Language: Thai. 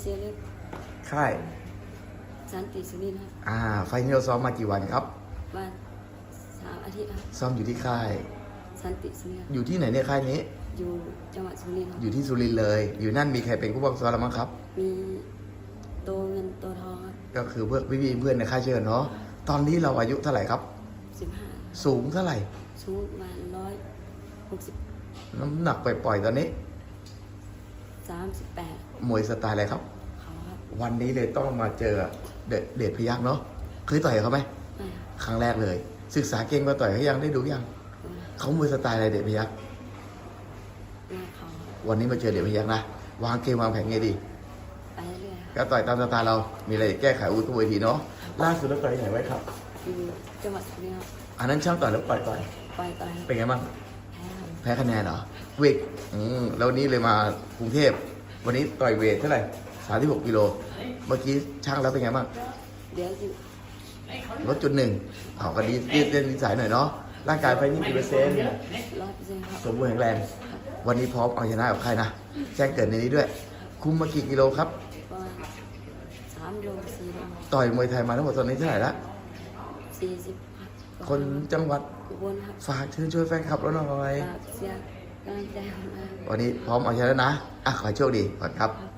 เซเล็กค่ายสันติสุรินทร์ครับอ่า ไฟล์นี้เราซ้อมมากี่วันครับ วันสามอาทิตย์ครับซ้อมอยู่ที่ค่าย สันติสุรินทร์ครับอยู่ที่ไหนเนี่ยค่ายนี้ อยู่จังหวัดสุรินทร์ครับอยู่ที่สุรินทร์เลย อยู่นั่นมีใครเป็นผู้บังคับซ้อมเราบ้างครับ มีโตเงินโตทองครับก็คือเพื่อนพี่ๆเพื่อนในค่ายเชิญเนาะ ตอนนี้เราอายุเท่าไหร่ครับ สิบห้าสูงเท่าไหร่ สูงประมาณร้อยหกสิบน้ำหนักปล่อยๆตอนนี้ สามสิบแปดมวยสไตล์อะไรครับ เขาครับวันนี้เลยต้องมาเจอเดชเดชพยักษ์เนาะเคยต่อยกับเขาไหมไม่ครับครั้งแรกเลย ศึกษาเก่งมาต่อยเขายังได้ดูยังไม่เขามวยสไตล์อะไรเดชพยักษ์ไม่เขาครับวันนี้มาเจอเดชพยักษ์นะวางเกมวางแผนไงดีไปเรื่อยๆครับก็ต่อยตามสไตล์เรา มีอะไรแก้ไขอาวุ้นทุกเวทีเนาะล่าสุดเราต่อยที่ไหนไว้ครับ อยู่จังหวัดสุรินทร์ครับอันนั้นช่างต่อยแล้วปล่อยต่อยปล่อยต่อยครับเป็นไงบ้าง แพ้ครับแพ้คะแนนเหรอเวทอืมแล้ววันนี้เลยมากรุงเทพ วันนี้ต่อยเวทเท่าไหร่สามที่หกกิโล เมื่อกี้ช่างแล้วเป็นไงบ้างเดี๋ยวอยู่ลดจุดหนึ่งเอาก็ดียืดเส้นยืดสายหน่อยเนาะ ร่างกายไฟนี่กี่เปอร์เซ็นต์ร้อยเปอร์เซ็นต์ครับสมบูรณ์แข็งแรง วันนี้พร้อมเอาชนะกับใครนะ แจ้งเกิดในนี้ด้วย คุมมากี่กิโลครับ ประมาณสามโลสี่โลต่อยมวยไทยมาทั้งหมดตอนนี้เท่าไหร่ละสี่สิบ ครับคนจังหวัดอุบลครับฝากเชิญช่วยแฟนคลับเราหน่อยฝากเสียงกำลังใจผมนะวันนี้พร้อมเอาชนะนะอะขอให้โชคดีก่อนครับครับ